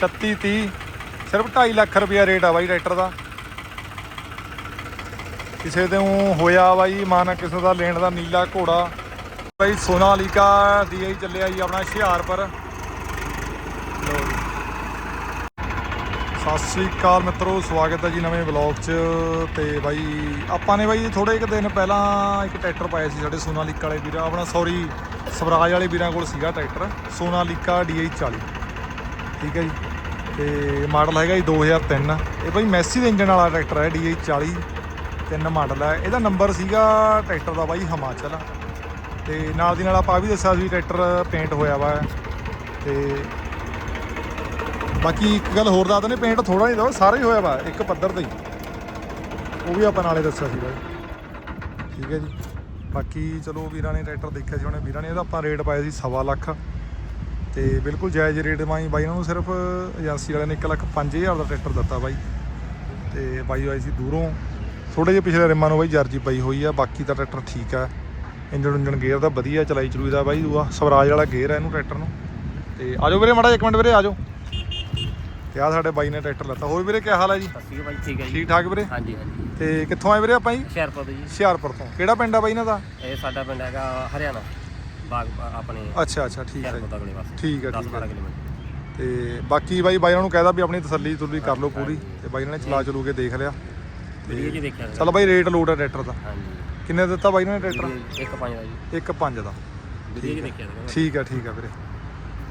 3630 ਸਿਰਫ 2.5 ਲੱਖ ਰੁਪਇਆ ਰੇਟ ਆ ਬਾਈ ਟਰੈਕਟਰ ਦਾ। ਕਿਸੇ ਦੇ ਹੋਇਆ ਬਾਈ ਮਾਨ, ਕਿਸੇ ਦਾ ਲੈਣ ਦਾ ਨੀਲਾ ਘੋੜਾ। ਬਾਈ ਸੋਨਾਲੀਕਾ ਦੀ ਹੀ ਚੱਲਿਆ ਜੀ ਆਪਣਾ ਹੁਸ਼ਿਆਰਪੁਰ। ਲਓ ਸਤਿ ਸ੍ਰੀ ਅਕਾਲ ਮਿੱਤਰੋ, ਸਵਾਗਤ ਹੈ ਜੀ ਨਵੇਂ ਵਲੌਗ 'ਚ। ਤੇ ਬਾਈ ਆਪਾਂ ਨੇ ਬਾਈ ਥੋੜੇ ਇੱਕ ਦਿਨ ਪਹਿਲਾਂ ਇੱਕ ਟਰੈਕਟਰ ਪਾਇਆ ਸੀ ਸਾਡੇ ਸੋਨਾਲੀਕਾ ਵਾਲੇ ਵੀਰਾਂ, ਆਪਣਾ ਸੌਰੀ ਸਵਰਾਜ ਵਾਲੇ ਵੀਰਾਂ ਕੋਲ ਸੀਗਾ ਟਰੈਕਟਰ ਸੋਨਾਲੀਕਾ DI 40 ਠੀਕ ਹੈ ਜੀ। ਤੇ ਮਾਡਲ ਹੈਗਾ ਜੀ 2003 ਇਹ ਬਾਈ ਮੈਸੀ ਦੇ ਇੰਜਨ ਵਾਲਾ ਟਰੈਕਟਰ ਹੈ DI 40 ਤਿੰਨ ਮਾਡਲ ਹੈ। ਇਹਦਾ ਨੰਬਰ ਸੀਗਾ ਟਰੈਕਟਰ ਦਾ ਬਾਈ ਹਿਮਾਚਲ। ਤੇ ਨਾਲ ਦੀ ਨਾਲ ਆਪਾਂ ਆਹ ਵੀ ਦੱਸਿਆ ਸੀ ਟਰੈਕਟਰ ਪੇਂਟ ਹੋਇਆ ਵਾ। ਤੇ ਬਾਕੀ ਇੱਕ ਗੱਲ ਹੋਰ ਦੱਸ ਦਿੰਦੇ ਪੇਂਟ ਥੋੜਾ ਨਹੀਂ ਦੋ ਸਾਰਾ ਹੀ ਹੋਇਆ ਵਾ, ਇੱਕ ਪੱਧਰ ਤੇ ਹੀ। ਉਹ ਵੀ ਆਪਾਂ ਨਾਲੇ ਦੱਸਿਆ ਸੀ ਬਾਈ ਠੀਕ ਹੈ ਜੀ। ਬਾਕੀ ਚਲੋ ਵੀਰਾਂ ਨੇ ਟਰੈਕਟਰ ਦੇਖਿਆ ਸੀ, ਉਹਨੇ ਵੀਰਾਂ ਨੇ ਇਹਦਾ ਆਪਾਂ ਰੇਟ ਪਾਇਆ ਸੀ ਸਵਾ ਲੱਖ। ਤੇ ਬਿਲਕੁਲ ਜਾਇਜ਼ ਰੇਟ ਮਾਈ ਬਾਈ ਇਹਨਾਂ ਨੂੰ ਸਿਰਫ ਏਜੰਸੀ ਵਾਲਿਆਂ ਨੇ 1 ਲੱਖ 5000 ਦਾ ਟਰੈਕਟਰ ਦਿੱਤਾ ਬਾਈ। ਤੇ ਬਾਈ ਆਈ ਸੀ ਦੂਰੋਂ। ਥੋੜੇ ਜਿਹੇ ਪਿਛਲੇ ਰਿਮਾਂ ਨੂੰ ਬਾਈ ਜਰਜੀ ਪਈ ਹੋਈ ਆ ਬਾਕੀ ਤਾਂ ਟਰੈਕਟਰ ਠੀਕ ਆ। ਇੰਜਨ ਇੰਜਨ ਗੇਅਰ ਦਾ ਵਧੀਆ ਚਲਾਈ ਚਲੂਈ ਦਾ ਬਾਈ ਦੂਆ ਸਵਰਾਜ ਵਾਲਾ ਗੇਅਰ ਆ ਇਹਨੂੰ ਟਰੈਕਟਰ ਨੂੰ। ਤੇ ਆਜੋ ਵੀਰੇ ਮਾੜਾ ਜਿਹਾ ਇੱਕ ਮਿੰਟ ਵੀਰੇ ਆਜੋ। ਤੇ ਆ ਸਾਡੇ ਬਾਈ ਨੇ ਟਰੈਕਟਰ ਲੱਤਾ ਹੋਰ ਵੀਰੇ ਕੀ ਹਾਲ ਹੈ ਜੀ? ਠੀਕ ਹੈ ਜੀ। ਠੀਕ ਠਾਕ ਵੀਰੇ? ਹਾਂਜੀ ਹਾਂਜੀ। ਤੇ ਕਿੱਥੋਂ ਆਏ ਵੀਰੇ ਆਪਾਂ ਜੀ? ਹੁਸ਼ਿਆਰਪੁਰ ਤੋਂ ਜੀ। ਹੁਸ਼ਿਆਰਪੁਰ ਤੋਂ। ਕਿਹੜਾ ਪਿੰਡ ਆ ਬਾਈ ਇਹਨਾਂ ਦਾ? ਇਹ ਸਾਡਾ ਪਿੰਡ ਹੈਗਾ ਹਰਿਆਣਾ। ਬਾਗ ਆਪਣੇ ਅੱਛਾ ਅੱਛਾ ਠੀਕ ਹੈ ਜੀ। ਪਾਸੇ ਠੀਕ ਹੈ 10 ਠੀਕ 12 ਹੈ ਕਿਲੋਮੀਟਰ। ਤੇ ਬਾਕੀ ਬਾਈ ਬਾਈ ਨੂੰ ਕਹਿਦਾ ਵੀ ਆਪਣੀ ਤਸੱਲੀ ਤੁਲੀ ਕਰ ਲਓ ਪੂਰੀ ਤੇ ਬਾਈ ਨੇ ਚਲਾ ਚਲੂ ਕੇ ਦੇਖ ਲਿਆ। ਵੀਡੀਓ ਜੀ ਦੇਖਿਆ। ਚੱਲ ਬਾਈ ਰੇਟ ਲੋਡ ਹੈ ਟਰੈਕਟਰ ਦਾ। ਹਾਂਜੀ। ਕਿੰਨੇ ਦਿੱਤਾ ਬਾਈ ਨੇ ਟਰੈਕਟਰ? ਇੱਕ ਪੰਜ ਦਾ ਜੀ। ਇੱਕ ਪੰਜ ਦਾ। ਵੀਡੀਓ ਜੀ ਦੇਖਿਆ। ਠੀਕ ਆ ਠੀਕ ਆ ਵੀਰੇ।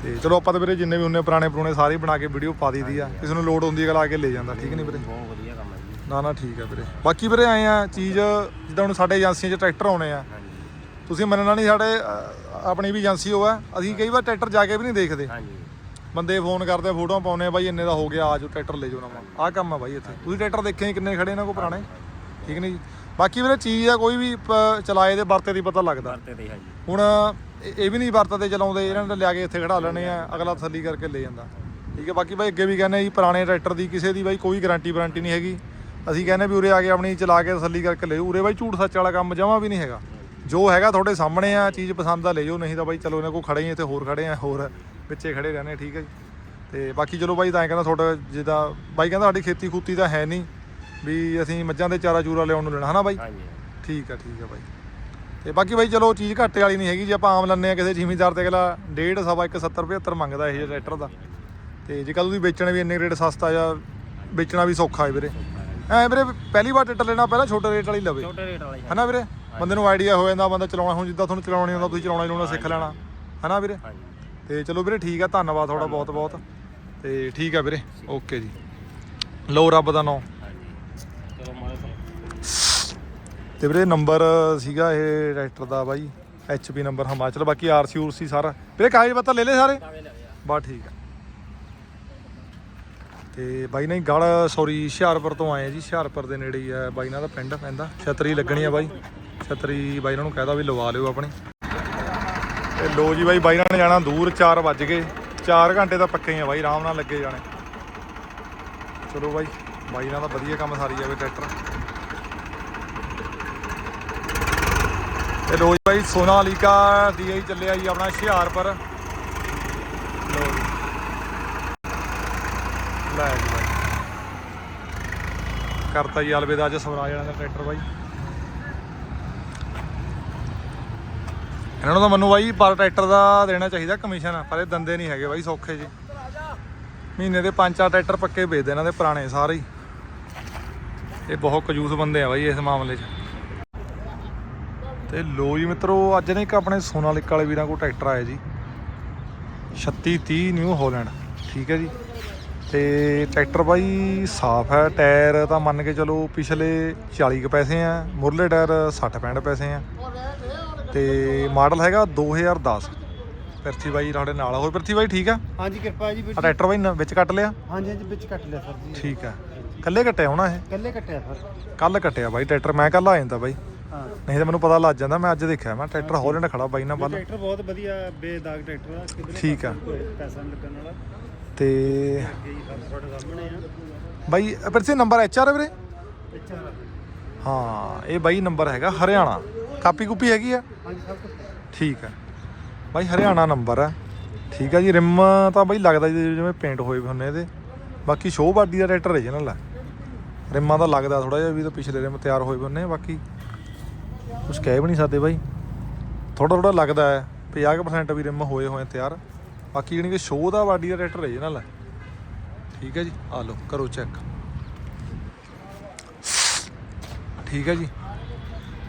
ਤੇ ਚਲੋ ਆਪਾਂ ਤਾਂ ਵੀਰੇ ਜਿੰਨੇ ਵੀ ਹੁੰਨੇ ਪੁਰਾਣੇ ਪੁਰਾਣੇ ਸਾਰੇ ਬਣਾ ਕੇ ਵੀਡੀਓ ਪਾ ਦਈਦੀ ਆ। ਕਿਸੇ ਨੂੰ ਲੋਡ ਹੁੰਦੀ ਹੈ ਆ ਕੇ ਲੈ ਜਾਂਦਾ। ਠੀਕ ਨਹੀਂ ਵੀਰੇ? ਬਹੁਤ ਵਧੀਆ ਕੰਮ ਹੈ ਜੀ। ਨਾ ਨਾ ਠੀਕ ਆ ਵੀਰੇ। ਬਾਕੀ ਵੀਰੇ ਆਏ ਆ ਚੀਜ਼ ਜਿੱਦਾਂ ਹੁਣ ਸਾਡੇ ਏਜੰਸੀਆਂ 'ਚ ਟਰੈਕਟਰ ਆਉਣੇ ਆ। ਤੁਸੀਂ ਮੰਨਣਾ ਨਹੀਂ ਸਾਡੇ ਅ, ਆਪਣੀ ਵੀ ਏਜੰਸੀ ਉਹ ਆ ਅਸੀਂ ਕਈ ਵਾਰ ਟਰੈਕਟਰ ਜਾ ਕੇ ਵੀ ਨਹੀਂ ਦੇਖਦੇ। ਹਾਂਜੀ। ਬੰਦੇ ਫੋਨ ਕਰਦੇ ਆ ਫੋਟੋਆਂ ਪਾਉਂਦੇ ਆ ਬਾਈ ਇੰਨੇ ਦਾ ਹੋ ਗਿਆ ਆਜੋ ਟਰੈਕਟਰ ਲੈ ਜਾਓ ਨਵਾਂ। ਆਹ ਕੰਮ ਆ ਬਾਈ ਇੱਥੇ। ਤੁਸੀਂ ਟਰੈਕਟਰ ਦੇਖੇ ਨੀ ਕਿੰਨੇ ਖੜੇ ਇਹਨਾਂ ਕੋ ਪੁਰਾਣੇ? ਠੀਕ ਨਹੀਂ ਜੀ? ਬਾਕੀ ਵੀਰੇ ਚੀਜ਼ ਆ ਕੋਈ ਵੀ ਪ- ਚਲਾਏ ਦੇ ਵਰਤੇ ਦੀ ਪਤਾ ਲੱਗਦਾ। ਵਰਤੇ ਤੇ ਹਾਂਜੀ। ਹੁਣ ਇਹ ਇਹ ਵੀ ਨਹੀਂ ਵਰਤਦੇ ਚਲਾਉਂਦੇ ਇਹਨਾਂ ਨੇ ਲਿਆ ਕੇ ਇੱਥੇ ਖੜਾ ਲੈਣੇ ਆ ਅਗਲਾ ਤਸੱਲੀ ਕਰਕੇ ਲੈ ਜਾਂਦਾ। ਠੀਕ ਹੈ ਬਾਕੀ ਬਾਈ ਅੱਗੇ ਵੀ ਕਹਿੰਦੇ ਆ ਜੀ ਪੁਰਾਣੇ ਟਰੈਕਟਰ ਦੀ ਕਿਸੇ ਦੀ ਬਾਈ ਕੋਈ ਗਾਰੰਟੀ ਵਾਰੰਟੀ ਨਹੀਂ ਹੈਗੀ। ਅਸੀਂ ਕਹਿੰਦੇ ਵੀ ਉਰੇ ਆ ਕੇ ਆਪਣੀ ਚਲਾ ਕੇ ਤਸੱਲੀ ਕਰਕੇ ਲੈ ਜਾਓ। ਉਰੇ ਬਾਈ ਝੂਠ ਸੱਚ ਵਾਲਾ ਕੰਮ ਜਮਾ ਵੀ ਨਹੀਂ ਹੈਗਾ। ਜੋ ਹੈਗਾ ਤੁਹਾਡੇ ਸਾਹਮਣੇ ਆ ਚੀਜ਼ ਪਸੰਦ ਆ ਲੈ ਜਾਓ ਨਹੀਂ ਤਾਂ ਬਾਈ ਚਲੋ ਇਹਨਾਂ ਕੋਲ ਖੜੇ ਹੀ ਇੱਥੇ ਹੋਰ ਖੜੇ ਆ ਹੋਰ ਪਿੱਛੇ ਖੜੇ ਰਹਿੰਦੇ ਠੀਕ ਹੈ ਜੀ। ਤੇ ਬਾਕੀ ਚਲੋ ਬਾਈ ਤਾਂ ਐਂ ਕਹਿੰਦਾ ਤੁਹਾਡਾ ਜਿੱਦਾਂ ਬਾਈ ਕਹਿੰਦਾ ਸਾਡੀ ਖੇਤੀ ਖੂਤੀ ਤਾਂ ਹੈ ਨਹੀਂ ਵੀ ਅਸੀਂ ਮੱਝਾਂ ਦੇ ਚਾਰਾ ਚੂਰਾ ਲਿਆਉਣ ਨੂੰ ਲੈਣਾ ਹਨਾ ਬਾਈ? ਹਾਂਜੀ ਠੀਕ ਆ ਠੀਕ ਆ ਬਾਈ। ਤੇ ਬਾਕੀ ਬਾਈ ਚਲੋ ਚੀਜ਼ ਘਾਟੇ ਵਾਲੀ ਨਹੀਂ ਹੈਗੀ ਜੇ ਆਪਾਂ ਆਮ ਲੰਨੇ ਆ ਕਿਸੇ ਜ਼ਿਮੀਂਦਾਰ ਤੇ ਅਗਲਾ ਡੇਢ ਸਵਾ ਇੱਕ 70 75 ਮੰਗਦਾ ਇਹ ਟਰੈਕਟਰ ਦਾ। ਤੇ ਜੇ ਕੱਲ ਤੁਸੀਂ ਵੇਚਣੇ ਵੀ ਇੰਨੇ ਰੇਟ ਸਸਤਾ ਜਾਂ ਵੇਚਣਾ ਵੀ ਸੌਖਾ ਹੈ ਵੀਰੇ। ਐ ਵੀਰੇ ਪਹਿਲੀ ਵਾਰ ਟਰੈਕਟਰ ਲੈਣਾ ਪਹਿਲਾਂ ਛੋਟੇ ਰੇਟ ਵਾਲੀ ਲਵੇ। ਛੋਟੇ ਰੇਟ ਵਾਲਾ ਹਨਾ ਵੀਰੇ? ਬੰਦੇ ਨੂੰ ਆਈਡੀਆ ਹੋ ਜਾਂਦਾ ਬੰਦਾ ਚਲਾਉਣਾ ਹੁਣ ਜਿੱਦਾਂ ਤੁਹਾਨੂੰ ਚਲਾਉਣਾ ਆਉਂਦਾ ਤੁਸੀਂ ਚਲਾਉਣਾ ਹੀ ਲਾਉਣਾ ਸਿੱਖ ਲੈਣਾ। ਹਨਾ ਵੀਰੇ? ਤੇ ਚਲੋ ਵੀਰੇ ਠੀਕ ਆ ਧੰਨਵਾਦ ਤੁਹਾਡਾ ਬਹੁਤ ਬਹੁਤ। ਤੇ ਠੀਕ ਆ ਵੀਰੇ ਓਕੇ ਜੀ। ਲਓ ਰੱਬ ਦਾ ਨਾਮ। ਤੇ ਵੀਰੇ ਨੰਬਰ ਸੀਗਾ ਇਹ ਟਰੈਕਟਰ ਦਾ ਬਾਈ ਐਚਪੀ ਨੰਬਰ ਹਿਮਾਚਲ ਬਾਕੀ ਆਰਸੀ ਉਰਸੀ ਸਾਰਾ। ਵੀਰੇ ਕਾਗਜ਼ ਪੱਤਰ ਲੈ ਲੈ ਸਾਰੇ ਬਾ ਠੀਕ ਆ। ਤੇ ਬਾਈ ਨਹੀਂ ਗੜ ਸੌਰੀ ਹੁਸ਼ਿਆਰਪੁਰ ਤੋਂ ਆਏ ਜੀ ਹੁਸ਼ਿਆਰਪੁਰ ਦੇ ਨੇੜੇ ਹੀ ਆ ਬਾਈ ਨਾਲ ਦਾ ਪਿੰਡ ਪੈਂਦਾ। ਛਤਰੀ ਲੱਗਣੀ ਆ ਬਾਈ। ਛਤਰੀ ਬਾਈ ਇਹਨਾਂ ਨੂੰ ਕਹਿਦਾ ਵੀ ਲਵਾ ਲਿਓ ਆਪਣੀ। ਤੇ ਲੋ ਜੀ ਬਾਈ ਬਾਈ ਨਾਲ ਜਾਣਾ ਦੂਰ 4 ਵੱਜ ਗਏ। 4 ਘੰਟੇ ਤਾਂ ਪੱਕੇ ਹੀ ਆ ਬਾਈ, ਆਰਾਮ ਨਾਲ ਲੱਗੇ ਜਾਣੇ। ਚਲੋ ਬਾਈ ਬਾਈ ਨਾਲ ਤਾਂ ਵਧੀਆ ਕੰਮ ਸਾਰੀ ਜਾਵੇ ਟਰੈਕਟਰ। ਤੇ ਲੋ ਜੀ ਬਾਈ, ਸੋਨਾਲੀਕਾ ਦੀ ਹੀ ਚੱਲਿਆ ਜੀ ਆਪਣਾ ਹੁਸ਼ਿਆਰਪੁਰ। ਲੋ ਜੀ। ਲੈ ਜੀ ਬਾਈ। ਕਰਤਾ ਜੀ ਅਲਵਿਦਾ ਅੱਜ ਸਵਰਾਜ ਵਾਲਾ ਦਾ ਟਰੈਕਟਰ ਬਾਈ। ਇਹਨਾਂ ਨੂੰ ਤਾਂ ਮੈਨੂੰ ਬਾਈ, ਪਰ ਟਰੈਕਟਰ ਦਾ ਦੇਣਾ ਚਾਹੀਦਾ ਕਮਿਸ਼ਨ ਪਰ ਇਹ ਦੰਦੇ ਨਹੀਂ ਹੈਗੇ ਬਾਈ, ਸੌਖੇ ਜੀ। ਮਹੀਨੇ ਦੇ ਪੰਜ ਚਾਰ ਟਰੈਕਟਰ ਪੱਕੇ ਵੇਚਦੇ ਇਹਨਾਂ ਦੇ ਪੁਰਾਣੇ ਸਾਰੇ ਹੀ। ਇਹ ਬਹੁਤ ਕਜੂਸ ਬੰਦੇ ਆ ਬਾਈ ਇਸ ਮਾਮਲੇ 'ਚ। ਤੇ ਲੋ ਜੀ ਮਿੱਤਰੋ, ਅੱਜ ਨੇ ਇੱਕ ਆਪਣੇ ਸੋਨਾਲਿਕ ਵਾਲੇ ਵੀਰਾਂ ਕੋਲ ਟਰੈਕਟਰ ਆਇਆ ਜੀ। 3630 ਨਿਊ ਹੋਲੈਂਡ, ਠੀਕ ਹੈ ਜੀ। ਤੇ ਟਰੈਕਟਰ ਬਾਈ ਸਾਫ਼ ਹੈ, ਟਾਇਰ ਤਾਂ ਮੰਨ ਕੇ ਚਲੋ ਪਿਛਲੇ 40 ਕੁ ਪੈਸੇ ਆ, ਮੁਰਲੇ ਟਾਇਰ 60 65 ਪੈਸੇ ਆ। ਤੇ ਮਾਡਲ ਹੈਗਾ 2010 ਪਿਰਥੀ ਬਾਈ ਤੁਹਾਡੇ ਨਾਲ ਆ। ਹੋਰ ਪਿਰਥੀ ਬਾਈ ਠੀਕ ਆ? ਹਾਂਜੀ ਕਿਰਪਾ ਜੀ ਆ ਟਰੈਕਟਰ ਬਾਈ ਨ- ਵਿੱਚ ਕੱਟ ਲਿਆ? ਹਾਂਜੀ ਹਾਂਜੀ ਵਿੱਚ ਕੱਟ ਲਿਆ ਸਰ ਜੀ। ਠੀਕ ਆ। ਕੱਲੇ ਕੱਟਿਆ ਹੋਣਾ ਇਹ? ਕੱਲੇ ਕੱਟਿਆ ਸਰ। ਕੱਲ ਕੱਟਿਆ ਬਾਈ ਟਰੈਕਟਰ ਮੈਂ ਕੱਲ ਆ ਜਾਂਦਾ ਬਾਈ। ਹਾਂ। ਨਹੀਂ ਤਾਂ ਮੈਨੂੰ ਪਤਾ ਲੱਗ ਜਾਂਦਾ ਮੈਂ ਅੱਜ ਦੇਖਿਆ ਮੈਂ। ਟਰੈਕਟਰ ਹਾਲੈਂਡ ਖੜਾ ਬਾਈ ਨਾਲ ਵੱਲ। ਟਰੈਕਟਰ ਬਹੁਤ ਵਧੀਆ ਬੇਦਾਗ ਟਰੈਕਟਰ ਆ। ਕਿਧਰੇ ਠੀਕ ਆ। ਪੈਸਾ ਨਹੀਂ ਲੱਗਣ ਵਾਲਾ। ਤੇ ਅੱਗੇ ਹੀ ਸਭ ਤੁਹਾਡੇ ਸਾਹਮਣੇ ਆ। ਬਾਈ ਪਿਰਥੀ ਨੰਬਰ ਐਚ ਆਰ ਵੀਰੇ? ਅੱਛਾ ਹਾਂ ਇਹ ਬਾਈ ਨੰਬਰ ਹੈਗਾ ਹਰਿਆਣਾ। ਕਾਪੀ ਕੂਪੀ ਹੈਗੀ ਆ? ਹਾਂਜੀ ਸਭ ਕੁਝ ਠੀਕ ਹੈ। ਬਾਈ ਹਰਿਆਣਾ ਨੰਬਰ ਹੈ। ਠੀਕ ਆ ਜੀ ਰਿਮ ਤਾਂ ਬਾਈ ਲੱਗਦਾ ਜਿਵੇਂ ਪੇਂਟ ਹੋਏ ਹੁੰਨੇ ਇਹਦੇ। ਬਾਕੀ ਸ਼ੋਅ ਬਾਡੀ ਦਾ ਟਰੈਕਟਰ ਰੀਜਨਲ ਆ ਰਿਮਾਂ ਦਾ ਲੱਗਦਾ ਥੋੜਾ ਜਿਹਾ ਵੀ ਤਾਂ ਪਿਛਲੇ ਰਿਮ ਤਿਆਰ ਹੋਏ ਹੁੰਨੇ ਆ, ਬਾਕੀ ਕੁਝ ਕਹਿ ਵੀ ਨਹੀਂ ਸਕਦੇ ਬਾਈ। ਥੋੜਾ ਥੋੜਾ ਲੱਗਦਾ ਹੈ 50% ਵੀ ਰਿਮ ਹੋਏ ਹੋਏ ਆ ਤਿਆਰ। ਬਾਕੀ ਜਾਣੀ ਕਿ ਸ਼ੋਅ ਦਾ ਬਾਡੀ ਦਾ ਟਰੈਕਟਰ ਰੀਜਨਲ ਹੈ। ਠੀਕ ਹੈ ਜੀ ਆ ਲਓ ਕਰੋ ਚੈੱਕ ਠੀਕ ਹੈ ਜੀ।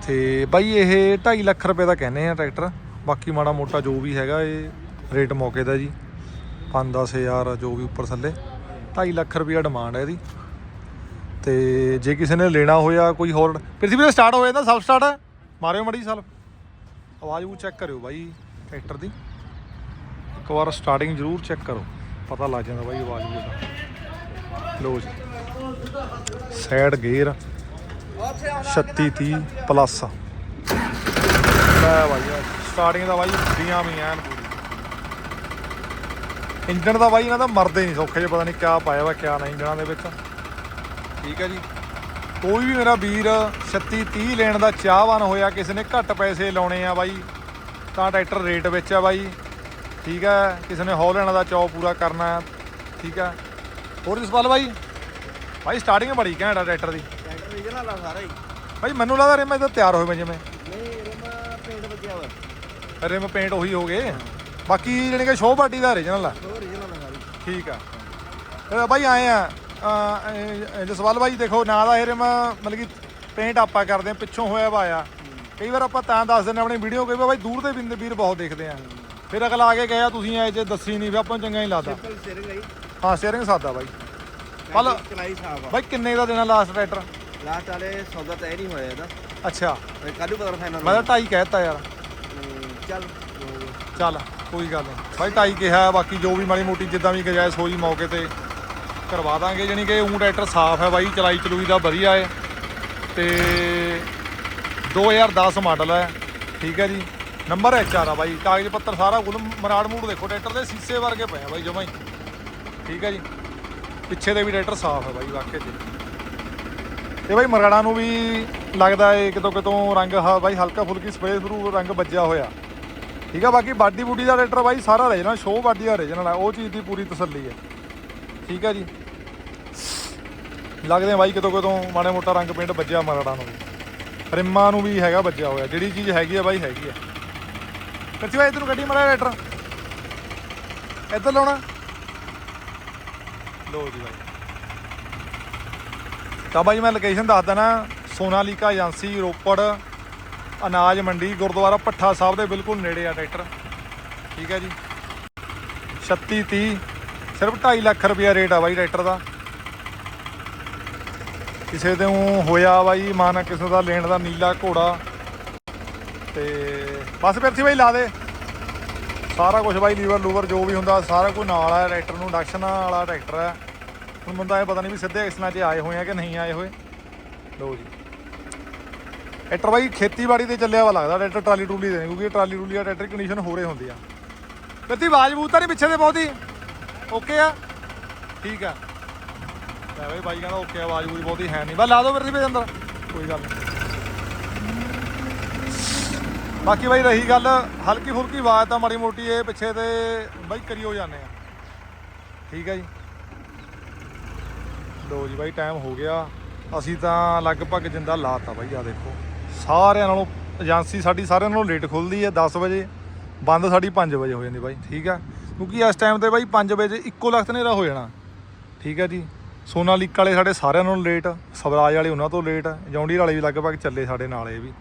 ਤੇ ਬਾਈ ਇਹ 2.5 ਲੱਖ ਰੁਪਏ ਦਾ ਕਹਿੰਦੇ ਆ ਟਰੈਕਟਰ। ਬਾਕੀ ਮਾੜਾ ਮੋਟਾ ਜੋ ਵੀ ਹੈਗਾ ਇਹ ਰੇਟ ਮੌਕੇ ਦਾ ਜੀ। 5-10 ਹਜ਼ਾਰ ਜੋ ਵੀ ਉੱਪਰ ਥੱਲੇ। 2.5 ਲੱਖ ਰੁਪਏ ਡਿਮਾਂਡ ਹੈ ਇਹਦੀ। ਤੇ ਜੇ ਕਿਸੇ ਨੇ ਲੈਣਾ ਹੋਇਆ ਕੋਈ ਹੋਰ ਪ੍ਰਿਥਵੀ ਦਾ ਸਟਾਰਟ ਹੋ ਜਾਂਦਾ ਸਬ ਸਟਾਰਟ ਹੈ ਮਾਰਿਓ ਮੜੀ ਸਲ ਆਵਾਜ਼ ਉਹ ਚੈੱਕ ਕਰਿਓ ਬਾਈ ਟਰੈਕਟਰ ਦੀ। ਇੱਕ ਵਾਰ ਸਟਾਰਟਿੰਗ ਜ਼ਰੂਰ ਚੈੱਕ ਕਰੋ। ਪਤਾ ਲੱਗ ਜਾਂਦਾ ਬਾਈ ਆਵਾਜ਼ ਉਹਦਾ। ਲੋ ਜੀ। ਸਾਈਡ ਗੇਅਰ 36 30 ਪਲੱਸ ਲੈ ਬਾਈ ਸਟਾਰਟਿੰਗ ਦਾ ਬਾਈ ਦੀਆਂ ਵੀ ਐਨ ਪੂਰੀ। ਇੰਜਣ ਦਾ ਬਾਈ ਇਹਨਾਂ ਦਾ ਮਰਦੇ ਨਹੀਂ ਸੌਖੇ, ਜੇ ਪਤਾ ਨਹੀਂ ਕਿਆ ਪਾਇਆ ਵਾ, ਕਿਆ ਨਹੀਂ ਇੰਜਣਾਂ ਦੇ ਵਿੱਚ। ਠੀਕ ਹੈ ਜੀ। ਕੋਈ ਵੀ ਮੇਰਾ ਵੀਰ 36 30 ਲੈਣ ਦਾ ਚਾਹਵਾਨ ਹੋਇਆ, ਕਿਸੇ ਨੇ ਘੱਟ ਪੈਸੇ ਲਾਉਣੇ ਆ ਬਾਈ, ਤਾਂ ਟਰੈਕਟਰ ਰੇਟ ਵਿੱਚ ਆ ਬਾਈ। ਠੀਕ ਹੈ, ਕਿਸੇ ਨੇ ਹੌ ਲੈਣਾ ਦਾ ਚਾਅ ਪੂਰਾ ਕਰਨਾ ਠੀਕ ਹੈ। ਹੋਰ ਜਸਪਾਲ ਬਾਈ? ਬਾਈ ਸਟਾਰਟਿੰਗ ਬੜੀ ਘੈਂਟ ਆ ਟਰੈਕਟਰ ਦੀ। ਰੀਜਨਲ ਆ ਸਾਰਾ ਹੀ ਬਾਈ ਮੈਨੂੰ ਲੱਗਦਾ ਰਿਮ ਇਹਦਾ ਤਿਆਰ ਹੋਏ ਮੈਂ ਜਿਵੇਂ। ਨਹੀਂ ਰਮਾ ਪੇਂਟ ਵੱਜਿਆ ਵਾ ਰਿਮ ਪੇਂਟ ਉਹੀ ਹੋ। ਗਏ ਬਾਕੀ ਕਿ ਸ਼ੋਅ ਪਾਰਟੀ ਦਾ ਰੀਜਨਲ ਆ ਉਹ ਰੀਜਨਲ ਆ ਸਾਰੀ। ਠੀਕ ਆ। ਅ, ਬਾਈ ਆਏ ਆ। ਅ, ਇਹ ਜਸਵਾਲ ਬਾਈ ਦੇਖੋ ਨਾ ਦਾ ਇਹ ਰਿਮ ਮਤਲਬ ਕਿ ਪੇਂਟ ਆਪਾਂ ਕਰਦੇ ਆ ਪਿੱਛੋਂ ਹੋਇਆ ਵਾ ਆ। ਕਈ ਵਾਰ ਆਪਾਂ ਤਾਂ ਦੱਸ ਦਿੰਦੇ ਆਪਣੀ ਵੀਡੀਓ ਕਈ ਵਾਰ ਬਾਈ ਦੂਰ ਦੇ ਬਿੰਦ ਵੀਰ ਬਹੁਤ ਦੇਖਦੇ ਆ। ਫਿਰ ਅਗਲਾ ਆ ਕੇ ਕਹੇ ਤੁਸੀਂ ਐ ਜੇ ਦੱਸੀ ਨਹੀਂ ਵੀ ਆਪਾਂ ਨੂੰ ਚੰਗਾ ਨਹੀਂ ਲੱਗਦਾ। ਹਾਂ ਸਟੀਅਰਿੰਗ ਸਾਦਾ ਬਾਈ। ਕੱਲ ਚਲਾਈ ਸਾਫ਼ ਆ। ਬਾਈ ਕਿੰਨੇ ਦਾ ਦੇਣਾ ਲਾਸਟ ਟਰੈਕਟਰ ਲਾਸਟ ਵਾਲੇ ਸੌਦਾ ਤੈਅ ਨਹੀਂ ਹੋਇਆ ਇਹਦਾ। ਅੱਛਾ। ਕੱਲੂ ਪਤਾ ਫਾਈਨਲ ਮੈਂ ਤਾਂ ਢਾਈ ਕਹਿਤਾ ਯਾਰ। ਚੱਲ। ਚੱਲ ਕੋਈ ਗੱਲ ਨਹੀਂ। ਬਾਈ ਢਾਈ ਕਿਹਾ ਬਾਕੀ ਜੋ ਵੀ ਮਾੜੀ ਮੋਟੀ ਜਿੱਦਾਂ ਵੀ ਗੁੰਜਾਇਸ਼ ਹੋਈ ਮੌਕੇ ਤੇ ਕਰਵਾ ਦਾਂਗੇ। ਜਾਣੀ ਕਿ ਊਂ ਟਰੈਕਟਰ ਸਾਫ਼ ਹੈ ਬਾਈ ਚਲਾਈ ਚਲੂਈ ਦਾ ਵਧੀਆ ਹੈ ਤੇ 2010 ਮਾਡਲ ਹੈ। ਠੀਕ ਹੈ ਜੀ। ਨੰਬਰ ਐਚ ਆਰ ਆ ਬਾਈ। ਕਾਗਜ਼ ਪੱਤਰ ਸਾਰਾ ਕੁਝ ਮਰਾੜ ਮੂੜ ਦੇਖੋ ਟਰੈਕਟਰ ਦੇ ਸੀਸੇ ਵਰਗੇ ਪਏ ਆ ਬਾਈ ਜਮਾਂ ਹੀ। ਠੀਕ ਹੈ ਜੀ। ਪਿੱਛੇ ਦੇ ਵੀ ਟਰੈਕਟਰ ਸਾਫ਼ ਹੈ ਬਾਈ ਵਾਕਿਆ ਜੀ। ਤੇ ਬਾਈ ਮਰਾੜਾ ਨੂੰ ਵੀ ਲੱਗਦਾ ਏ ਕਿਤੋਂ ਕਿਤੋਂ ਰੰਗ ਹ- ਬਾਈ ਹਲਕਾ ਫੁਲਕੀ ਸਪਰੇਅ ਥਰੂ ਰੰਗ ਵੱਜਿਆ ਹੋਇਆ। ਠੀਕ ਆ, ਬਾਕੀ ਬਾਡੀ ਬੂਡੀ ਦਾ ਰੇਟਰ ਬਾਈ ਸਾਰਾ ਰੀਜਨਲ ਸ਼ੋਅ ਬਾਡੀ ਦਾ ਰੀਜਨਲ ਆ, ਉਹ ਚੀਜ਼ ਦੀ ਪੂਰੀ ਤਸੱਲੀ ਹੈ ਠੀਕ ਆ ਜੀ। ਲੱਗਦੇ ਆ ਬਾਈ ਕਿਤੋਂ ਕਿਤੋਂ ਮਾੜਾ ਮੋਟਾ ਰੰਗ ਪੇਂਟ ਵੱਜਿਆ ਮਰਾੜਾ ਨੂੰ ਵੀ। ਰਿੰਮਾਂ ਨੂੰ ਵੀ ਹੈਗਾ ਵੱਜਿਆ ਹੋਇਆ, ਜਿਹੜੀ ਚੀਜ਼ ਹੈਗੀ ਆ ਬਾਈ ਹੈਗੀ ਆ। ਕੱਚੀ ਬਾਈ ਤੈਨੂੰ ਗੱਡੀ ਮਾਰਾ ਰੇਟਰ। ਇੱਧਰ ਲਾਉਣਾ। ਲੋ ਜੀ ਬਾਈ। ਤਾਂ ਬਾਈ ਮੈਂ ਲੋਕੇਸ਼ਨ ਦੱਸ ਦਣਾ ਸੋਨਾਲੀਕਾ ਏਜੰਸੀ, ਰੋਪੜ, ਅਨਾਜ ਮੰਡੀ, ਗੁਰਦੁਆਰਾ ਭੱਠਾ ਸਾਹਿਬ ਦੇ ਬਿਲਕੁਲ ਨੇੜੇ ਆ ਟਰੈਕਟਰ। ਠੀਕ ਹੈ ਜੀ। 36 30 ਸਿਰਫ 2.5 ਲੱਖ ਰੁਪਇਆ ਰੇਟ ਆ ਬਾਈ ਟਰੈਕਟਰ ਦਾ। ਕਿਸੇ ਦੇ ਊਂ ਹੋਇਆ ਬਾਈ, ਮਾਨ ਕਿਸੇ ਦਾ ਲੈਣ ਦਾ ਨੀਲਾ ਘੋੜਾ। ਤੇ ਬਸ ਫਿਰ ਸੀ ਬਾਈ ਲਾ ਦੇ। ਸਾਰਾ ਕੁਝ ਬਾਈ ਲੀਵਰ ਲੂਵਰ ਜੋ ਵੀ ਹੁੰਦਾ, ਸਾਰਾ ਕੁਝ ਨਾਲ ਆ, ਟਰੈਕਟਰ ਨੂੰ ਇੰਡਕਸ਼ਨ ਵਾਲਾ ਟਰੈਕਟਰ ਹੈ ਹੁਣ ਬੰਦਾ ਇਹ ਪਤਾ ਨਹੀਂ ਵੀ ਸਿੱਧੇ ਐਕਸਨਾਂ 'ਚ ਆਏ ਹੋਏ ਆ ਕਿ ਨਹੀਂ ਆਏ ਹੋਏ। ਲਓ ਜੀ। ਟਰੈਕਟਰ ਬਾਈ ਖੇਤੀਬਾੜੀ ਤੇ ਚੱਲਿਆ ਵਾ ਲੱਗਦਾ, ਟਰੈਕਟਰ ਟਰਾਲੀ ਟਰੂਲੀ ਦੇ ਨਹੀਂ ਕਿਉਂਕਿ ਇਹ ਟਰਾਲੀ ਟਰੂਲੀ ਆ, ਟਰੈਕਟਰ ਕੰਡੀਸ਼ਨ ਹੋ ਰਹੇ ਹੁੰਦੀ ਆ। ਕਿਤੇ ਆਵਾਜ਼ ਬੂਤ ਤਾਂ ਨਹੀਂ ਪਿੱਛੇ ਦੇ ਬਹੁਤੀ ਓਕੇ ਆ? ਠੀਕ ਆ। ਲੈ ਬਈ ਬਾਈ ਕਹਿੰਦਾ ਓਕੇ, ਆਵਾਜ਼ ਬੂਤ ਬਹੁਤੀ ਹੈ ਨਹੀਂ। ਬਸ ਲਾ ਦਿਓ ਫਿਰ ਦੇ ਅੰਦਰ। ਕੋਈ ਗੱਲ ਨਹੀਂ। ਬਾਕੀ ਬਾਈ ਰਹੀ ਗੱਲ, ਹਲਕੀ ਫੁਲਕੀ ਆਵਾਜ਼ ਤਾਂ ਮਾੜੀ ਮੋਟੀ ਇਹ ਪਿੱਛੇ ਤੇ ਬਾਈ ਕਰੀ ਹੋ ਜਾਂਦੇ ਆ। ਠੀਕ ਹੈ ਜੀ। ਲੋ ਜੀ ਬਾਈ ਟਾਈਮ ਹੋ ਗਿਆ। ਅਸੀਂ ਤਾਂ ਲਗਭਗ ਜਿੰਦਾ ਲਾਤਾ ਬਾਈ ਆ ਦੇਖੋ। ਸਾਰਿਆਂ ਨਾਲੋਂ ਏਜੰਸੀ ਸਾਡੀ ਸਾਰਿਆਂ ਨਾਲੋਂ ਲੇਟ ਖੁੱਲਦੀ ਹੈ 10 ਵਜੇ। ਬੰਦ ਸਾਡੀ 5 ਵਜੇ ਹੋ ਜਾਂਦੀ ਬਾਈ, ਠੀਕ ਆ? ਕਿਉਂਕਿ ਇਸ ਟਾਈਮ ਤੇ ਬਾਈ 5 ਵਜੇ ਇੱਕੋ ਲਖਤ ਹਨੇਰਾ ਹੋ ਜਾਣਾ। ਠੀਕ ਹੈ ਜੀ? ਸੋਨਾਲੀਕ ਵਾਲੇ ਸਾਡੇ ਸਾਰਿਆਂ ਨਾਲੋਂ ਲੇਟ ਸਵਰਾਜ ਵਾਲੇ ਉਹਨਾਂ ਤੋਂ ਲੇਟ ਜੌਂਡੀਰ ਵਾਲੇ ਵੀ ਲਗਭਗ ਚੱਲੇ ਸਾਡੇ ਨਾਲ ਇਹ ਵੀ।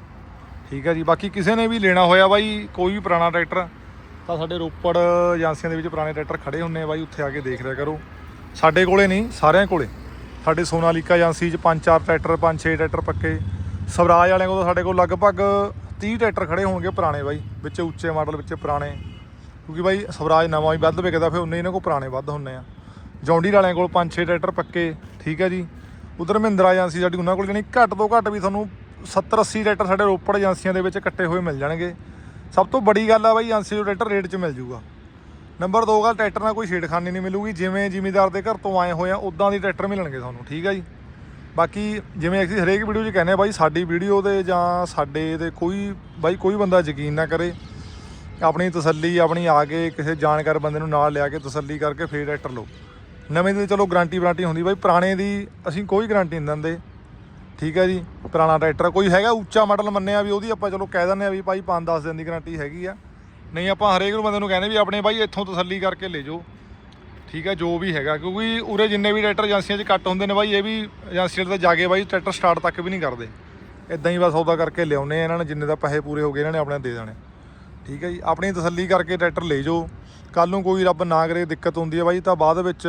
ਠੀਕ ਹੈ ਜੀ? ਬਾਕੀ ਕਿਸੇ ਨੇ ਵੀ ਲੈਣਾ ਹੋਇਆ ਬਾਈ, ਕੋਈ ਵੀ ਪੁਰਾਣਾ ਟਰੈਕਟਰ ਤਾਂ ਸਾਡੇ ਰੋਪੜ ਏਜੰਸੀਆਂ ਦੇ ਵਿੱਚ ਪੁਰਾਣੇ ਟਰੈਕਟਰ ਖੜੇ ਹੁੰਨੇ ਆ ਬਾਈ, ਉੱਥੇ ਆ ਕੇ ਦੇਖ ਲਿਆ ਕਰੋ। ਸਾਡੇ ਕੋਲੇ ਨਹੀਂ, ਸਾਰਿਆਂ ਕੋਲੇ। ਸਾਡੇ ਸੋਨਾਲੀਕਾ ਏਜੰਸੀ 'ਚ ਪੰਜ ਚਾਰ ਟਰੈਕਟਰ, ਪੰਜ ਛੇ ਟਰੈਕਟਰ ਪੱਕੇ। ਸਵਰਾਜ ਵਾਲਿਆਂ ਕੋਲ ਸਾਡੇ ਕੋਲ ਲਗਭਗ 30 ਟਰੈਕਟਰ ਖੜੇ ਹੋਣਗੇ ਪੁਰਾਣੇ ਬਾਈ, ਵਿੱਚ ਉੱਚੇ ਮਾਡਲ, ਵਿੱਚ ਪੁਰਾਣੇ। ਕਿਉਂਕਿ ਬਾਈ ਸਵਰਾਜ ਨਵਾਂ ਹੀ ਵੱਧ ਵਿਕਦਾ, ਫਿਰ ਉਨੇ ਇਹਨਾਂ ਕੋਲ ਪੁਰਾਣੇ ਵੱਧ ਹੁੰਨੇ ਆ। ਜੌਂਡੀਰ ਵਾਲਿਆਂ ਕੋਲ ਪੰਜ ਛੇ ਟਰੈਕਟਰ ਪੱਕੇ, ਠੀਕ ਹੈ ਜੀ। ਉਧਰ ਮਹਿੰਦਰਾ ਏਜੰਸੀ ਸਾਡੀ, ਉਹਨਾਂ ਕੋਲ ਜਾਣੀ ਘੱਟ ਤੋਂ ਘੱਟ ਵੀ ਤੁਹਾਨੂੰ 70 80 ਟਰੈਕਟਰ ਸਾਡੇ ਰੋਪੜ ਏਜੰਸੀਆਂ ਦੇ ਵਿੱਚ ਇਕੱਠੇ ਹੋਏ ਮਿਲ ਜਾਣਗੇ। ਸਭ ਤੋਂ ਬੜੀ ਗੱਲ ਆ ਬਾਈ, ਏਜੰਸੀ ਤੋਂ ਟਰੈਕਟਰ ਰੇਟ 'ਚ ਮਿਲ ਜੂਗਾ ਨੰਬਰ 2 ਗੱਲ, ਟਰੈਕਟਰ ਨਾਲ ਕੋਈ ਛੇੜਖਾਨੀ ਨਹੀਂ ਮਿਲੂਗੀ। ਜਿਵੇਂ ਜ਼ਿਮੀਦਾਰ ਦੇ ਘਰ ਤੋਂ ਆਏ ਹੋਏ ਆ ਉਦਾਂ ਦੀ ਟਰੈਕਟਰ ਮਿਲਣਗੇ ਤੁਹਾਨੂੰ, ਠੀਕ ਆ ਜੀ? ਬਾਕੀ ਜਿਵੇਂ ਅਸੀਂ ਹਰੇਕ ਵੀਡੀਓ 'ਚ ਕਹਿੰਦੇ ਆ, ਬਾਈ ਸਾਡੀ ਵੀਡੀਓ ਦੇ ਜਾਂ ਸਾਡੇ ਦੇ ਕੋਈ, ਬਾਈ ਕੋਈ ਬੰਦਾ ਯਕੀਨ ਨਾ ਕਰੇ। ਆਪਣੀ ਤਸੱਲੀ ਆਪਣੀ ਆ ਕੇ ਕਿਸੇ ਜਾਣਕਾਰ ਬੰਦੇ ਨੂੰ ਨਾਲ ਲਿਆ ਕੇ ਤਸੱਲੀ ਕਰਕੇ ਫੇਰ ਟਰੈਕਟਰ ਲਓ। ਨਵੇਂ ਦੀ ਚਲੋ ਗਾਰੰਟੀ ਵਾਰੰਟੀ ਹੁੰਦੀ, ਬਾਈ ਪੁਰਾਣੇ ਦੀ ਅਸੀਂ ਕੋਈ ਗਾਰੰਟੀ ਨਹੀਂ ਦਿੰਦੇ, ਠੀਕ ਹੈ ਜੀ? ਪੁਰਾਣਾ ਟਰੈਕਟਰ ਕੋਈ ਹੈਗਾ ਉੱਚਾ ਮਾਡਲ ਮੰਨਿਆ ਵੀ ਉਹਦੀ ਆਪਾਂ ਚਲੋ ਕਹਿ ਦਿੰਦੇ ਆ ਵੀ ਭਾਈ 5-10 ਦਿਨ ਦੀ ਗਾਰੰਟੀ ਹੈਗੀ ਆ। ਨਹੀਂ, ਆਪਾਂ ਹਰੇਕ ਨੂੰ ਬੰਦੇ ਨੂੰ ਕਹਿੰਦੇ ਵੀ ਆਪਣੇ ਬਾਈ ਇੱਥੋਂ ਤਸੱਲੀ ਕਰਕੇ ਲੈ ਜਾਓ। ਠੀਕ ਹੈ, ਜੋ ਵੀ ਹੈਗਾ, ਕਿਉਂਕਿ ਉਰੇ ਜਿੰਨੇ ਵੀ ਟਰੈਕਟਰ ਏਜੰਸੀਆਂ 'ਚ ਕੱਟ ਹੁੰਦੇ ਨੇ ਬਾਈ, ਇਹ ਵੀ ਏਜੰਸੀਆਂ ਤੇ ਜਾ ਕੇ ਬਾਈ ਟਰੈਕਟਰ ਸਟਾਰਟ ਤੱਕ ਵੀ ਨਹੀਂ ਕਰਦੇ। ਇਦਾਂ ਹੀ ਬਸ ਸੌਦਾ ਕਰਕੇ ਲਿਆਉਨੇ ਆ ਇਹਨਾਂ ਨੇ, ਜਿੰਨੇ ਦਾ ਪੈਸੇ ਪੂਰੇ ਹੋ ਗਏ ਇਹਨਾਂ ਨੇ ਆਪਣੇ ਦੇ ਦੇਣੇ। ਠੀਕ ਹੈ ਜੀ, ਆਪਣੀ ਤਸੱਲੀ ਕਰਕੇ ਟਰੈਕਟਰ ਲੈ ਜਾਓ। ਕੱਲ ਨੂੰ ਕੋਈ ਰੱਬ ਨਾ ਕਰੇ, ਦਿੱਕਤ ਹੁੰਦੀ ਹੈ ਬਾਈ, ਤਾਂ ਬਾਅਦ ਵਿੱਚ,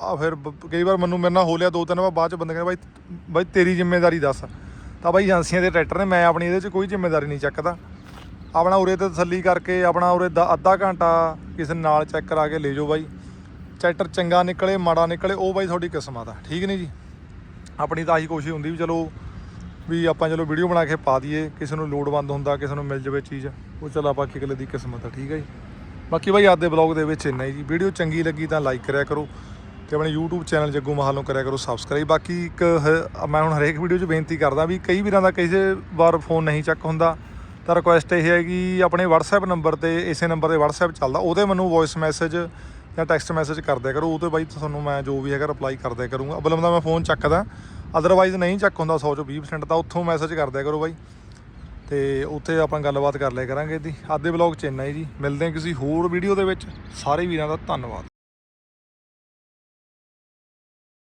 ਆ ਫਿਰ ਕਈ ਵਾਰ ਮੈਨੂੰ, ਮੇਰੇ ਨਾਲ ਹੋ ਲਿਆ ਦੋ ਤਿੰਨ ਵਾਰ, ਬਾਅਦ ਚ ਬੰਦੇ ਕਹਿੰਦੇ ਬਾਈ ਬਾਈ ਤੇਰੀ ਜ਼ਿੰਮੇਵਾਰੀ ਦੱਸ। ਤਾਂ ਬਾਈ ਏਜੰਸੀਆਂ ਦੇ ਟਰੈਕਟਰ ਨੇ, ਮੈਂ ਆਪਣੀ ਇਹਦੇ 'ਚ ਕੋਈ ਜ਼ਿੰਮੇਵਾਰੀ ਨਹੀਂ ਚੱਕਦਾ। ਆਪਣਾ ਉਰੇ ਤੇ ਤਸੱਲੀ ਕਰਕੇ, ਆਪਣਾ ਉਰੇ ਦਾ, ਅੱਧਾ ਘੰਟਾ ਕਿਸੇ ਨਾਲ ਚੈੱਕ ਕਰਾ ਕੇ ਲੈ ਜਾਓ ਬਾਈ। ਚੈਟਰ ਚੰਗਾ ਨਿਕਲੇ, ਮਾੜਾ ਨਿਕਲੇ, ਉਹ ਬਾਈ ਤੁਹਾਡੀ ਕਿਸਮਤ ਆ, ਠੀਕ ਨਹੀਂ ਜੀ? ਆਪਣੀ ਤਾਂ ਆਹੀ ਕੋਸ਼ਿਸ਼ ਹੁੰਦੀ ਵੀ ਚਲੋ ਵੀ ਆਪਾਂ ਚਲੋ ਵੀਡੀਓ ਬਣਾ ਕੇ ਪਾ ਦਈਏ, ਕਿਸੇ ਨੂੰ ਲੋੜਵੰਦ ਹੁੰਦਾ, ਕਿਸੇ ਨੂੰ ਮਿਲ ਜਾਵੇ ਚੀਜ਼, ਉਹ ਚਲ ਆਪਾਂ ਅਗਲੇ ਦੀ ਕਿਸਮਤ ਆ, ਠੀਕ ਹੈ ਜੀ? ਬਾਕੀ ਬਾਈ ਅੱਜ ਦੇ ਬਲੌਗ ਦੇ ਵਿੱਚ ਇੰਨਾ ਹੀ ਜੀ। ਵੀਡੀਓ ਚੰਗੀ ਲੱਗੀ ਤਾਂ ਲਾਈਕ ਕਰਿਆ ਕਰੋ ਤੇ ਆਪਣੇ YouTube ਚੈਨਲ ਜੱਗੂ ਮਹਾਲ ਨੂੰ ਕਰਿਆ ਕਰੋ ਸਬਸਕ੍ਰਾਈਬ ਬਾਕੀ ਇੱਕ ਹ- ਮੈਂ ਹੁਣ ਹਰੇਕ ਵੀਡੀਓ 'ਚ ਬੇਨਤੀ ਕਰਦਾ ਵੀ ਕਈ ਵੀਰਾਂ ਦਾ ਕਿਸੇ ਵਾਰ ਫੋਨ ਨਹੀਂ ਚੱਕ ਹੁੰਦਾ। ਤਾਂ ਰਿਕੁਐਸਟ ਇਹ ਹੈ ਕਿ ਆਪਣੇ WhatsApp ਨੰਬਰ ਤੇ ਇਸੇ ਨੰਬਰ ਤੇ WhatsApp ਚੱਲਦਾ, ਉਹਦੇ ਮੈਨੂੰ ਵੌਇਸ ਮੈਸੇਜ ਜਾਂ ਟੈਕਸਟ ਮੈਸੇਜ ਕਰ ਦਿਆ ਕਰੋ ਉਹ ਤੇ ਬਾਈ ਤੁਹਾਨੂੰ ਮੈਂ ਜੋ ਵੀ ਹੈਗਾ ਰਿਪਲਾਈ ਕਰ ਦਿਆ ਕਰੂੰਗਾ। ਅਬਲਮ ਦਾ ਮੈਂ ਫੋਨ ਚੱਕਦਾ ਅਦਰਵਾਈਜ਼ ਨਹੀਂ ਚੱਕ ਹੁੰਦਾ 100 ਚੋਂ 20% ਤਾਂ ਉੱਥੋਂ ਮੈਸੇਜ ਕਰ ਦਿਆ ਕਰੋ ਬਾਈ। ਤੇ ਉੱਥੇ ਆਪਾਂ ਗੱਲਬਾਤ ਕਰ ਲਿਆ ਕਰਾਂਗੇ ਇਹਦੀ। ਅੱਜ ਦੇ ਚ ਇੰਨਾ ਹੀ ਜੀ। ਮਿਲਦੇ ਹਾਂ ਕਿਸੇ ਹੋਰ ਵੀਡੀਓ ਦੇ ਵਿੱਚ। ਸਾਰੇ ਵੀਰਾਂ ਦਾ ਧੰਨਵਾਦ।